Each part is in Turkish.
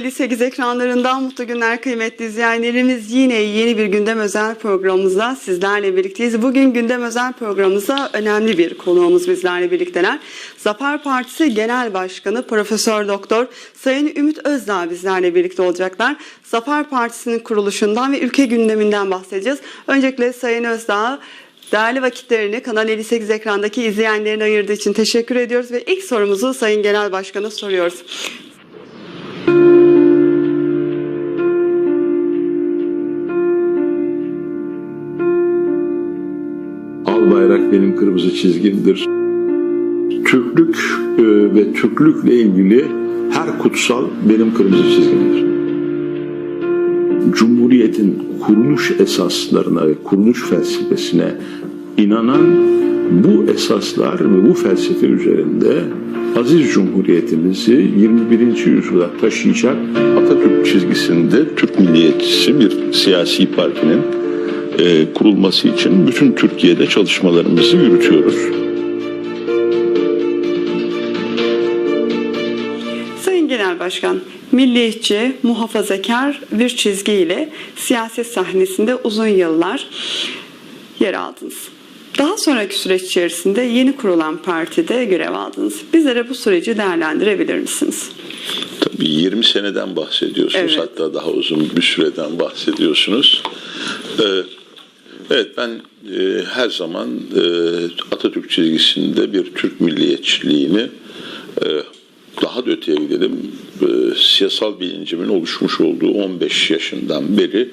Kanal 58 ekranlarından mutlu günler kıymetli izleyenlerimiz. Yine yeni bir gündem özel programımızda sizlerle birlikteyiz. Bugün gündem özel programımıza önemli bir konuğumuz bizlerle birlikteler. Zafer Partisi Genel Başkanı Profesör Doktor Sayın Ümit Özdağ bizlerle birlikte olacaklar. Zafer Partisi'nin kuruluşundan ve ülke gündeminden bahsedeceğiz. Öncelikle Sayın Özdağ Değerli vakitlerini Kanal 58 ekrandaki izleyenlerine ayırdığı için teşekkür ediyoruz ve ilk sorumuzu Sayın Genel Başkan'a soruyoruz. Bayrak benim kırmızı çizgimdir. Türklük e, ve Türklükle ilgili her kutsal benim kırmızı çizgimdir. Cumhuriyetin kuruluş esaslarına ve kuruluş felsefesine inanan bu esaslar ve bu felsefe üzerinde aziz cumhuriyetimizi 21. yüzyıla taşıyacak Atatürk çizgisinde Türk milliyetçisi bir siyasi partinin e, kurulması için bütün Türkiye'de çalışmalarımızı yürütüyoruz. Sayın Genel Başkan, milliyetçi, muhafazakar bir çizgiyle siyaset sahnesinde uzun yıllar yer aldınız. Daha sonraki süreç içerisinde yeni kurulan partide görev aldınız. Bizlere bu süreci değerlendirebilir misiniz? Tabii 20 seneden bahsediyorsunuz. Evet. Hatta daha uzun bir süreden bahsediyorsunuz. Ee, evet ben e, her zaman e, Atatürk çizgisinde bir Türk milliyetçiliğini e, daha da öteye gidelim. e, siyasal bilincimin oluşmuş olduğu 15 yaşından beri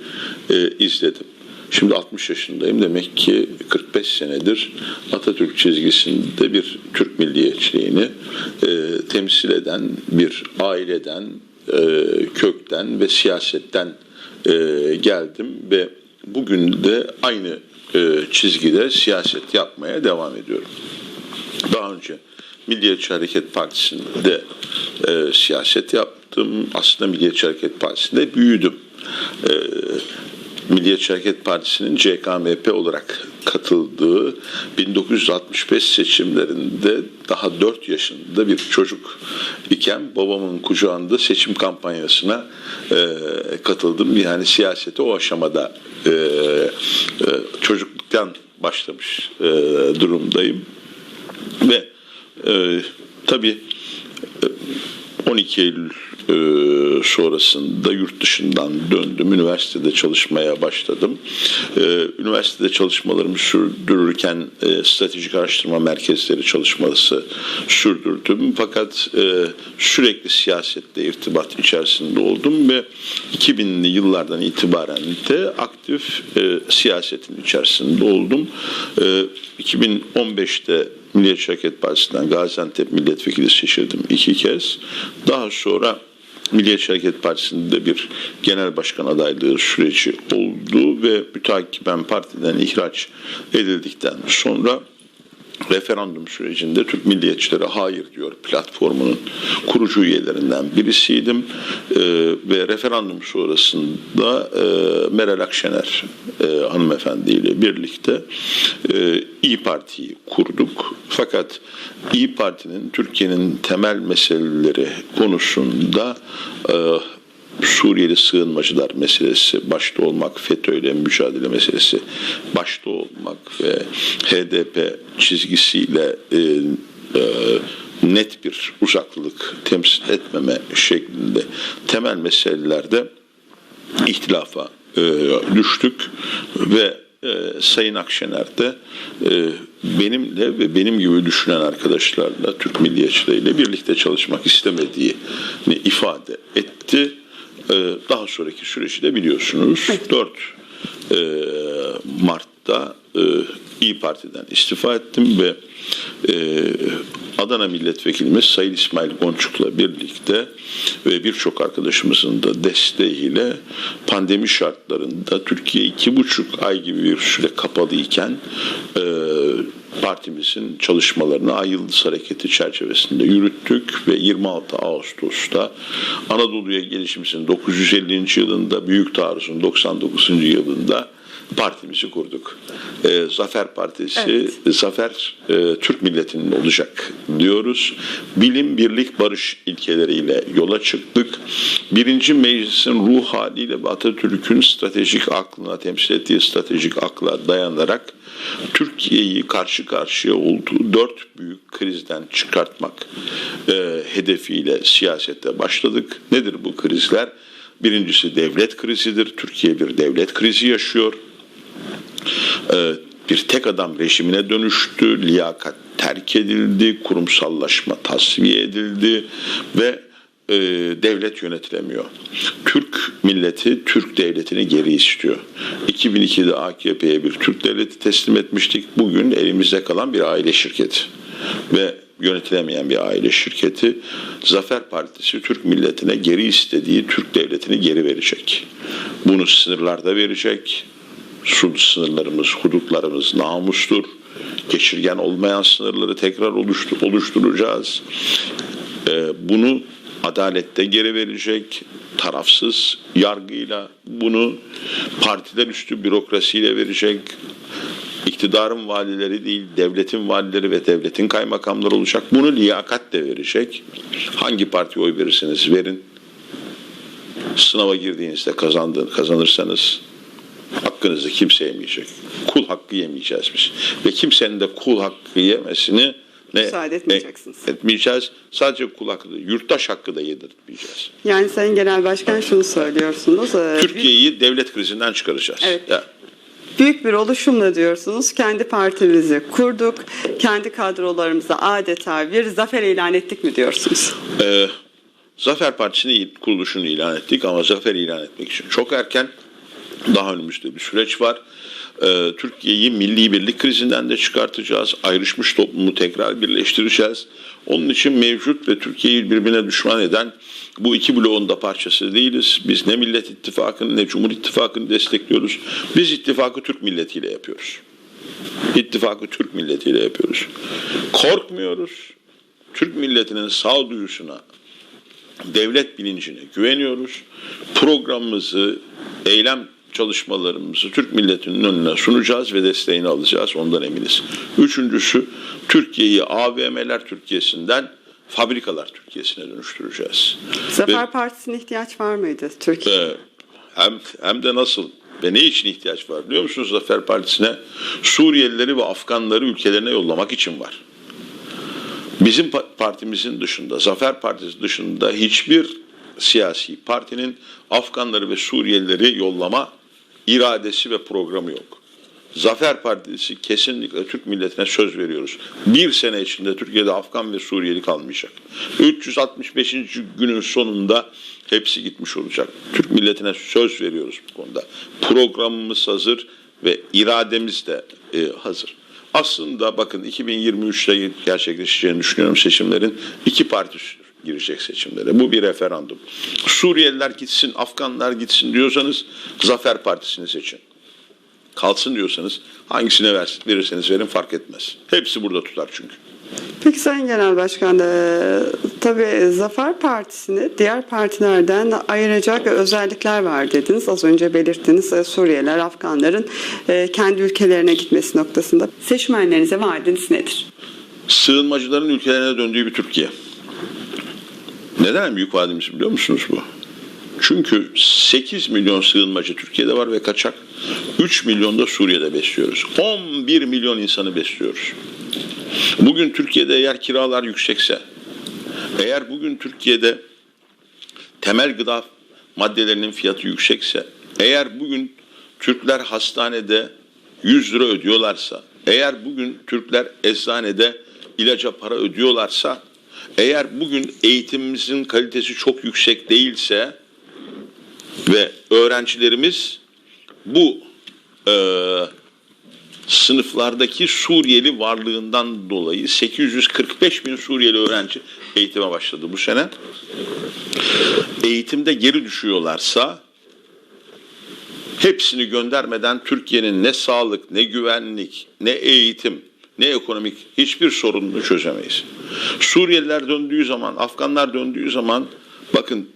e, izledim. Şimdi 60 yaşındayım. Demek ki 45 senedir Atatürk çizgisinde bir Türk milliyetçiliğini e, temsil eden bir aileden, e, kökten ve siyasetten e, geldim ve bugün de aynı e, çizgide siyaset yapmaya devam ediyorum. Daha önce Milliyetçi Hareket Partisi'nde e, siyaset yaptım. Aslında Milliyetçi Hareket Partisi'nde büyüdüm. E, Milliyetçi Hareket Partisi'nin CKMP olarak katıldığı 1965 seçimlerinde daha 4 yaşında bir çocuk iken babamın kucağında seçim kampanyasına e, katıldım. Yani siyasete o aşamada e, e, çocukluktan başlamış e, durumdayım. Ve e, tabii e, 12 Eylül e, sonrasında yurt dışından döndüm. Üniversitede çalışmaya başladım. E, üniversitede çalışmalarımı sürdürürken e, stratejik araştırma merkezleri çalışması sürdürdüm. Fakat e, sürekli siyasetle irtibat içerisinde oldum ve 2000'li yıllardan itibaren de aktif e, siyasetin içerisinde oldum. E, 2015'te Milliyetçi Hareket Partisi'nden Gaziantep milletvekili seçildim iki kez. Daha sonra Milliyetçi Hareket Partisi'nde bir genel başkan adaylığı süreci oldu ve mütakiben partiden ihraç edildikten sonra referandum sürecinde Türk Milliyetçilere Hayır diyor platformunun kurucu üyelerinden birisiydim. Ee, ve referandum sonrasında e, Meral Akşener e, hanımefendi ile birlikte e, İyi Parti'yi kurduk. Fakat İyi Parti'nin Türkiye'nin temel meseleleri konusunda e, Suriyeli sığınmacılar meselesi başta olmak, FETÖ'yle mücadele meselesi başta olmak ve HDP çizgisiyle e, e, net bir uzaklılık temsil etmeme şeklinde temel meselelerde ihtilafa e, düştük ve e, Sayın Akşener de e, benimle ve benim gibi düşünen arkadaşlarla Türk milliyetçileriyle birlikte çalışmak istemediğini ifade etti. E, daha sonraki süreci de biliyorsunuz. 4 e, Mart'ta e, İyi Parti'den istifa ettim ve e, Adana Milletvekilimiz Sayın İsmail Gonçuk'la birlikte ve birçok arkadaşımızın da desteğiyle pandemi şartlarında Türkiye iki buçuk ay gibi bir süre kapalıyken e, partimizin çalışmalarını Ay Yıldız Hareketi çerçevesinde yürüttük ve 26 Ağustos'ta Anadolu'ya gelişimizin 950. yılında Büyük Taarruz'un 99. yılında partimizi kurduk. Ee, Zafer Partisi, Evet. Zafer e, Türk milletinin olacak diyoruz. Bilim, birlik, barış ilkeleriyle yola çıktık. Birinci meclisin ruh haliyle ve Atatürk'ün stratejik aklına, temsil ettiği stratejik akla dayanarak Türkiye'yi karşı karşıya olduğu dört büyük krizden çıkartmak e, hedefiyle siyasete başladık. Nedir bu krizler? Birincisi devlet krizidir. Türkiye bir devlet krizi yaşıyor. Ee, bir tek adam rejimine dönüştü, liyakat terk edildi, kurumsallaşma tasfiye edildi ve e, devlet yönetilemiyor. Türk milleti Türk devletini geri istiyor. 2002'de AKP'ye bir Türk devleti teslim etmiştik. Bugün elimizde kalan bir aile şirketi ve yönetilemeyen bir aile şirketi Zafer Partisi Türk milletine geri istediği Türk devletini geri verecek. Bunu sınırlarda verecek, Su sınırlarımız, hudutlarımız namustur. Geçirgen olmayan sınırları tekrar oluştur, oluşturacağız. Ee, bunu adalette geri verecek, tarafsız yargıyla bunu partiler üstü bürokrasiyle verecek. İktidarın valileri değil, devletin valileri ve devletin kaymakamları olacak. Bunu liyakat de verecek. Hangi partiye oy verirseniz verin. Sınava girdiğinizde kazandığın, kazanırsanız hakkınızı kimse yemeyecek. Kul hakkı yemeyeceğiz biz. Ve kimsenin de kul hakkı yemesini ne, Müsaade etmeyeceksiniz. ne- etmeyeceğiz. Sadece kul hakkı yurttaş hakkı da yedirtmeyeceğiz. Yani Sayın Genel Başkan şunu söylüyorsunuz. e, Türkiye'yi devlet krizinden çıkaracağız. Evet. Ya, Büyük bir oluşumla diyorsunuz. Kendi partimizi kurduk. Kendi kadrolarımıza adeta bir zafer ilan ettik mi diyorsunuz? Ee, Zafer Partisi'nin kuruluşunu ilan ettik ama zafer ilan etmek için çok erken. Daha önümüzde bir süreç var. Ee, Türkiye'yi milli birlik krizinden de çıkartacağız. Ayrışmış toplumu tekrar birleştireceğiz. Onun için mevcut ve Türkiye'yi birbirine düşman eden bu iki bloğun da parçası değiliz. Biz ne Millet İttifakı'nı ne Cumhur İttifakı'nı destekliyoruz. Biz ittifakı Türk milletiyle yapıyoruz. İttifakı Türk milletiyle yapıyoruz. Korkmuyoruz. Türk milletinin sağduyusuna, devlet bilincine güveniyoruz. Programımızı, eylem çalışmalarımızı Türk milletinin önüne sunacağız ve desteğini alacağız. Ondan eminiz. Üçüncüsü Türkiye'yi AVM'ler Türkiye'sinden fabrikalar Türkiye'sine dönüştüreceğiz. Zafer Ve- Partisi'ne ihtiyaç var mıydı Türkiye? ee, hem hem de nasıl ve ne için ihtiyaç var biliyor musunuz Zafer Partisi'ne? Suriyelileri ve Afganları ülkelerine yollamak için var. Bizim pa- partimizin dışında, Zafer Partisi dışında hiçbir siyasi partinin Afganları ve Suriyelileri yollama iradesi ve programı yok. Zafer Partisi kesinlikle Türk milletine söz veriyoruz. Bir sene içinde Türkiye'de Afgan ve Suriyeli kalmayacak. 365. günün sonunda hepsi gitmiş olacak. Türk milletine söz veriyoruz bu konuda. Programımız hazır ve irademiz de e, hazır. Aslında bakın 2023'te gerçekleşeceğini düşünüyorum seçimlerin. iki parti girecek seçimlere. Bu bir referandum. Suriyeliler gitsin, Afganlar gitsin diyorsanız Zafer Partisi'ni seçin kalsın diyorsanız hangisine ver, verirseniz verin fark etmez. Hepsi burada tutar çünkü. Peki Sayın Genel Başkan, e, tabii Zafer Partisi'ni diğer partilerden ayıracak özellikler var dediniz. Az önce belirttiniz e, Suriyeliler, Afganların e, kendi ülkelerine gitmesi noktasında. Seçmenlerinize vaadiniz nedir? Sığınmacıların ülkelerine döndüğü bir Türkiye. Neden en büyük vaadimiz biliyor musunuz bu? Çünkü 8 milyon sığınmacı Türkiye'de var ve kaçak. 3 milyon da Suriye'de besliyoruz. 11 milyon insanı besliyoruz. Bugün Türkiye'de eğer kiralar yüksekse, eğer bugün Türkiye'de temel gıda maddelerinin fiyatı yüksekse, eğer bugün Türkler hastanede 100 lira ödüyorlarsa, eğer bugün Türkler eczanede ilaca para ödüyorlarsa, eğer bugün eğitimimizin kalitesi çok yüksek değilse ve öğrencilerimiz bu e, sınıflardaki Suriyeli varlığından dolayı 845 bin Suriyeli öğrenci eğitime başladı bu sene. Eğitimde geri düşüyorlarsa hepsini göndermeden Türkiye'nin ne sağlık, ne güvenlik, ne eğitim, ne ekonomik hiçbir sorununu çözemeyiz. Suriyeliler döndüğü zaman, Afganlar döndüğü zaman bakın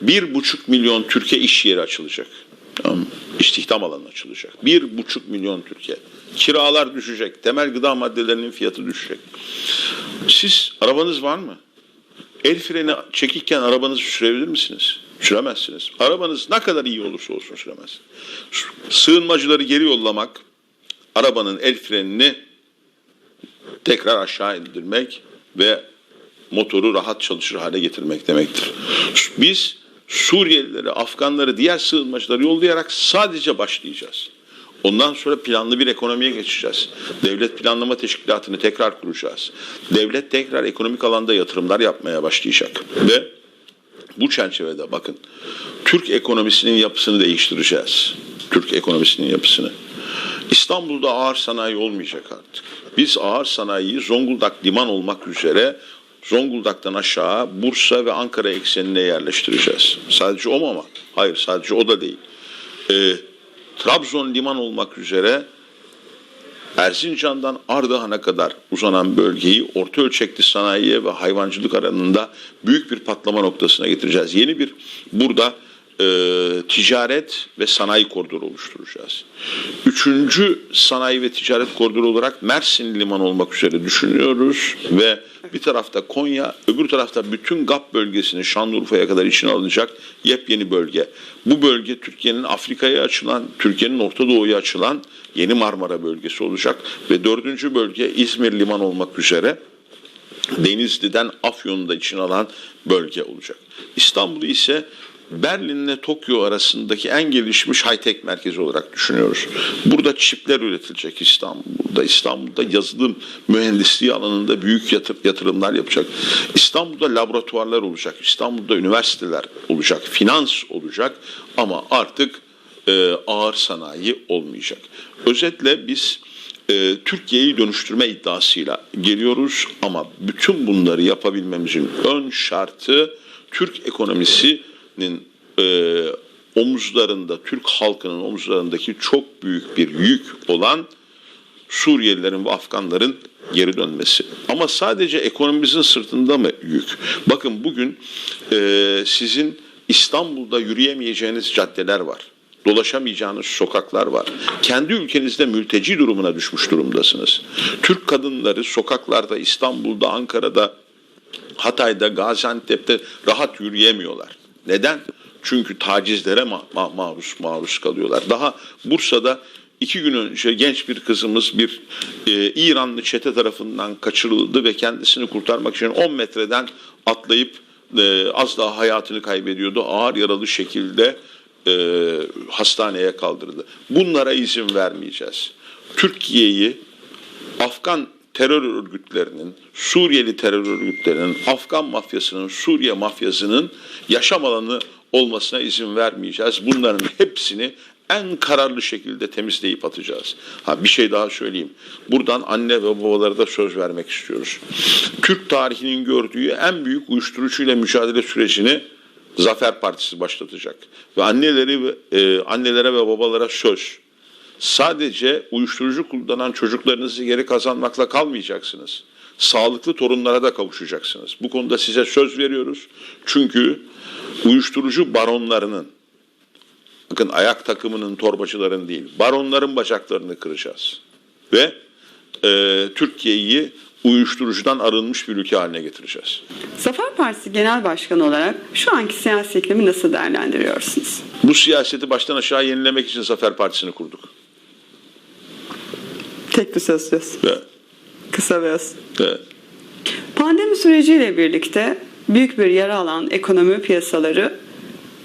bir buçuk milyon Türkiye iş yeri açılacak. Tamam? İstihdam alanı açılacak. Bir buçuk milyon Türkiye. Kiralar düşecek. Temel gıda maddelerinin fiyatı düşecek. Siz arabanız var mı? El freni çekikken arabanızı sürebilir misiniz? Süremezsiniz. Arabanız ne kadar iyi olursa olsun süremez. Sığınmacıları geri yollamak, arabanın el frenini tekrar aşağı indirmek ve motoru rahat çalışır hale getirmek demektir. Biz Suriyelileri, Afganları, diğer sığınmacıları yollayarak sadece başlayacağız. Ondan sonra planlı bir ekonomiye geçeceğiz. Devlet planlama teşkilatını tekrar kuracağız. Devlet tekrar ekonomik alanda yatırımlar yapmaya başlayacak. Ve bu çerçevede bakın Türk ekonomisinin yapısını değiştireceğiz. Türk ekonomisinin yapısını. İstanbul'da ağır sanayi olmayacak artık. Biz ağır sanayiyi Zonguldak liman olmak üzere Zonguldak'tan aşağı Bursa ve Ankara eksenine yerleştireceğiz. Sadece o mu ama? Hayır sadece o da değil. Ee, Trabzon liman olmak üzere Erzincan'dan Ardahan'a kadar uzanan bölgeyi orta ölçekli sanayiye ve hayvancılık alanında büyük bir patlama noktasına getireceğiz. Yeni bir burada e, ticaret ve sanayi koridoru oluşturacağız. Üçüncü sanayi ve ticaret koridoru olarak Mersin liman olmak üzere düşünüyoruz ve bir tarafta Konya, öbür tarafta bütün GAP bölgesini Şanlıurfa'ya kadar içine alınacak yepyeni bölge. Bu bölge Türkiye'nin Afrika'ya açılan, Türkiye'nin Orta Doğu'ya açılan yeni Marmara bölgesi olacak ve dördüncü bölge İzmir liman olmak üzere Denizli'den Afyon'u da içine alan bölge olacak. İstanbul'u ise Berlin'le Tokyo arasındaki en gelişmiş high-tech merkezi olarak düşünüyoruz. Burada çipler üretilecek İstanbul'da. İstanbul'da yazılım mühendisliği alanında büyük yatır- yatırımlar yapacak. İstanbul'da laboratuvarlar olacak. İstanbul'da üniversiteler olacak. Finans olacak. Ama artık e, ağır sanayi olmayacak. Özetle biz e, Türkiye'yi dönüştürme iddiasıyla geliyoruz ama bütün bunları yapabilmemizin ön şartı Türk ekonomisinin e, omuzlarında, Türk halkının omuzlarındaki çok büyük bir yük olan Suriyelilerin ve Afganların geri dönmesi. Ama sadece ekonomimizin sırtında mı yük? Bakın bugün e, sizin İstanbul'da yürüyemeyeceğiniz caddeler var. Dolaşamayacağınız sokaklar var. Kendi ülkenizde mülteci durumuna düşmüş durumdasınız. Türk kadınları sokaklarda, İstanbul'da, Ankara'da, Hatay'da, Gaziantep'te rahat yürüyemiyorlar. Neden? Çünkü tacizlere ma- ma- maruz maruz kalıyorlar. Daha Bursa'da iki gün önce genç bir kızımız bir e, İranlı çete tarafından kaçırıldı ve kendisini kurtarmak için 10 metreden atlayıp e, az daha hayatını kaybediyordu. Ağır yaralı şekilde e, hastaneye kaldırdı. Bunlara izin vermeyeceğiz. Türkiye'yi Afgan terör örgütlerinin, Suriyeli terör örgütlerinin, Afgan mafyasının, Suriye mafyasının yaşam alanı olmasına izin vermeyeceğiz. Bunların hepsini en kararlı şekilde temizleyip atacağız. Ha bir şey daha söyleyeyim. Buradan anne ve babalara da söz vermek istiyoruz. Türk tarihinin gördüğü en büyük uyuşturucuyla mücadele sürecini Zafer Partisi başlatacak. Ve anneleri e, annelere ve babalara söz sadece uyuşturucu kullanan çocuklarınızı geri kazanmakla kalmayacaksınız. Sağlıklı torunlara da kavuşacaksınız. Bu konuda size söz veriyoruz. Çünkü uyuşturucu baronlarının, bakın ayak takımının, torbacıların değil, baronların bacaklarını kıracağız. Ve e, Türkiye'yi uyuşturucudan arınmış bir ülke haline getireceğiz. Zafer Partisi Genel Başkanı olarak şu anki siyasi iklimi nasıl değerlendiriyorsunuz? Bu siyaseti baştan aşağı yenilemek için Zafer Partisi'ni kurduk. Tek bir söz. Ve, Kısa ve öz. Pandemi süreciyle birlikte büyük bir yara alan ekonomi piyasaları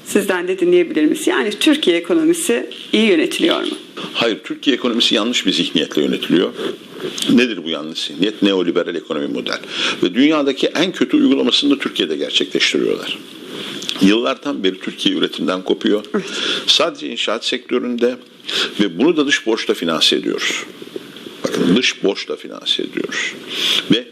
sizden de dinleyebilir miyiz? Yani Türkiye ekonomisi iyi yönetiliyor mu? Hayır, Türkiye ekonomisi yanlış bir zihniyetle yönetiliyor. Nedir bu yanlış zihniyet? Neoliberal ekonomi model. Ve dünyadaki en kötü uygulamasını da Türkiye'de gerçekleştiriyorlar. Yıllardan beri Türkiye üretimden kopuyor. Sadece inşaat sektöründe ve bunu da dış borçla finanse ediyoruz. Bakın dış borçla finanse ediyoruz. Ve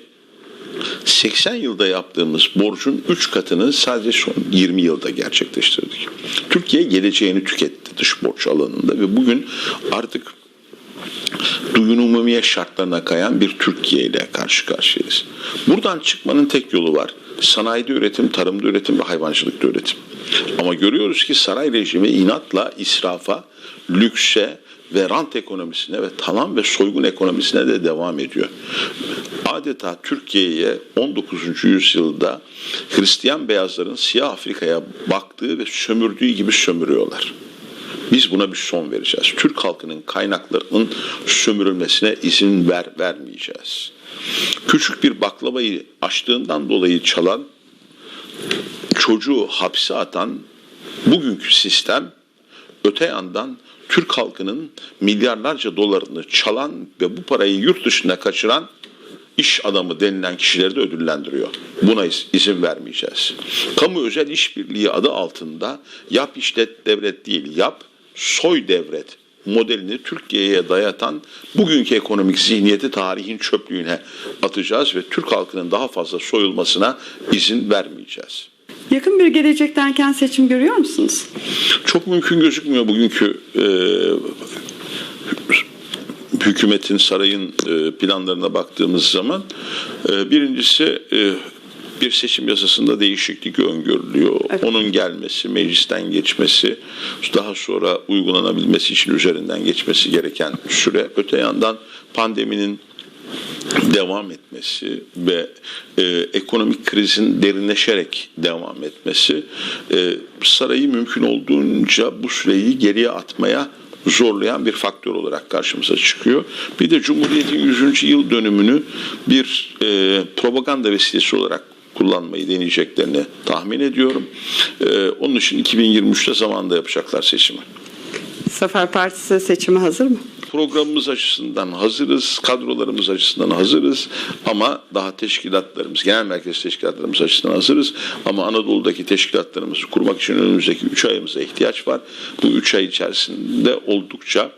80 yılda yaptığımız borcun 3 katını sadece son 20 yılda gerçekleştirdik. Türkiye geleceğini tüketti dış borç alanında ve bugün artık duy- bugün umumiye şartlarına kayan bir Türkiye ile karşı karşıyayız. Buradan çıkmanın tek yolu var. Sanayide üretim, tarımda üretim ve hayvancılıkta üretim. Ama görüyoruz ki saray rejimi inatla israfa, lükse ve rant ekonomisine ve talan ve soygun ekonomisine de devam ediyor. Adeta Türkiye'ye 19. yüzyılda Hristiyan beyazların siyah Afrika'ya baktığı ve sömürdüğü gibi sömürüyorlar. Biz buna bir son vereceğiz. Türk halkının kaynaklarının sömürülmesine izin ver vermeyeceğiz. Küçük bir baklavayı açtığından dolayı çalan, çocuğu hapse atan bugünkü sistem öte yandan Türk halkının milyarlarca dolarını çalan ve bu parayı yurt dışına kaçıran iş adamı denilen kişileri de ödüllendiriyor. Buna iz- izin vermeyeceğiz. Kamu özel işbirliği adı altında yap işlet devlet değil yap soy devlet modelini Türkiye'ye dayatan bugünkü ekonomik zihniyeti tarihin çöplüğüne atacağız ve Türk halkının daha fazla soyulmasına izin vermeyeceğiz. Yakın bir gelecekte erken seçim görüyor musunuz? Çok mümkün gözükmüyor bugünkü e, hükümetin, sarayın e, planlarına baktığımız zaman. E, birincisi e, bir seçim yasasında değişiklik öngörülüyor. Evet. Onun gelmesi, meclisten geçmesi, daha sonra uygulanabilmesi için üzerinden geçmesi gereken süre. Öte yandan pandeminin devam etmesi ve e, ekonomik krizin derinleşerek devam etmesi e, sarayı mümkün olduğunca bu süreyi geriye atmaya zorlayan bir faktör olarak karşımıza çıkıyor. Bir de Cumhuriyet'in 100. yıl dönümünü bir e, propaganda vesilesi olarak kullanmayı deneyeceklerini tahmin ediyorum. E, onun için 2023'te zamanda yapacaklar seçimi. Zafer Partisi seçime hazır mı? programımız açısından hazırız, kadrolarımız açısından hazırız ama daha teşkilatlarımız, genel merkez teşkilatlarımız açısından hazırız ama Anadolu'daki teşkilatlarımızı kurmak için önümüzdeki 3 ayımıza ihtiyaç var. Bu 3 ay içerisinde oldukça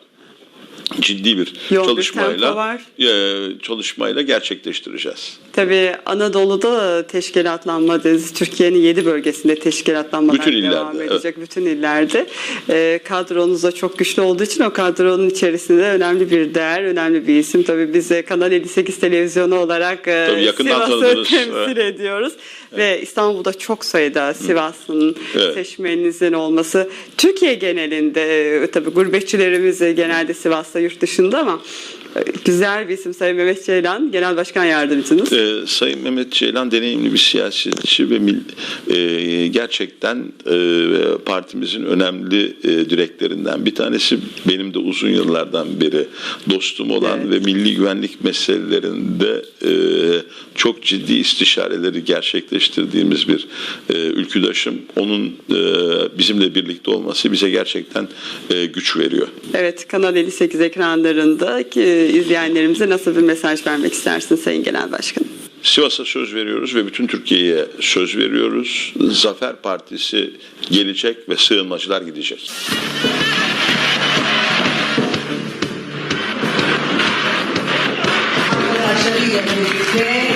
ciddi bir Yoğun bir çalışmayla var. e, çalışmayla gerçekleştireceğiz. Tabii Anadolu'da teşkilatlanmadınız. Türkiye'nin 7 bölgesinde teşkilatlanmalar Bütün illerde, devam edecek. Bütün illerde. Ee, kadronuz da çok güçlü olduğu için o kadronun içerisinde önemli bir değer, önemli bir isim. Tabii biz Kanal 58 televizyonu olarak e, Sivas'ı temsil ediyoruz. Ve İstanbul'da çok sayıda Sivas'ın Evet. seçmeninizin olması. Türkiye genelinde e, tabii gurbetçilerimiz e, genelde Sivas'ta yurt dışında ama e, güzel bir isim Sayın Mehmet Ceylan, Genel Başkan Yardımcınız. Ee, Sayın Mehmet Ceylan deneyimli bir siyasetçi ve e, gerçekten e, partimizin önemli e, direklerinden bir tanesi. Benim de uzun yıllardan beri dostum olan Evet. ve milli güvenlik meselelerinde e, çok ciddi istişareleri gerçekleştirdiğimiz bir e, ülküdaşım. Onun e, bizimle birlikte olması bize gerçekten e, güç veriyor. Evet, Kanal 58 ekranlarındaki izleyenlerimize nasıl bir mesaj vermek istersiniz Sayın Genel Başkanım? Sivas'a söz veriyoruz ve bütün Türkiye'ye söz veriyoruz. Zafer Partisi gelecek ve sığınmacılar gidecek. başarıyla birlikte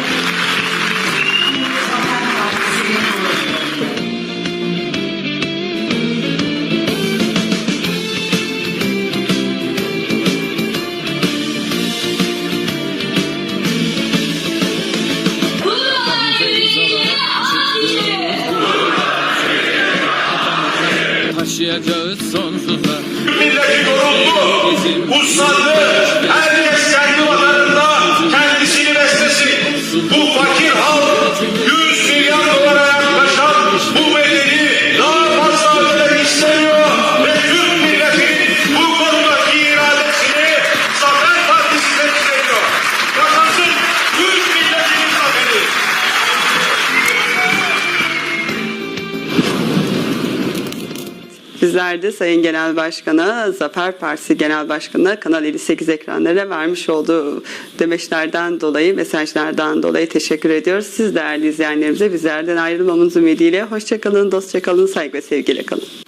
Taşıyacağız sonsuza milleti yoruldu. Uslandı. Herkes Bizler de Sayın Genel Başkan'a, Zafer Partisi Genel Başkanı'na Kanal 58 ekranlarına vermiş olduğu demeçlerden dolayı, mesajlardan dolayı teşekkür ediyoruz. Siz değerli izleyenlerimize bizlerden ayrılmamız ümidiyle hoşçakalın, dostça kalın, saygı ve sevgiyle kalın.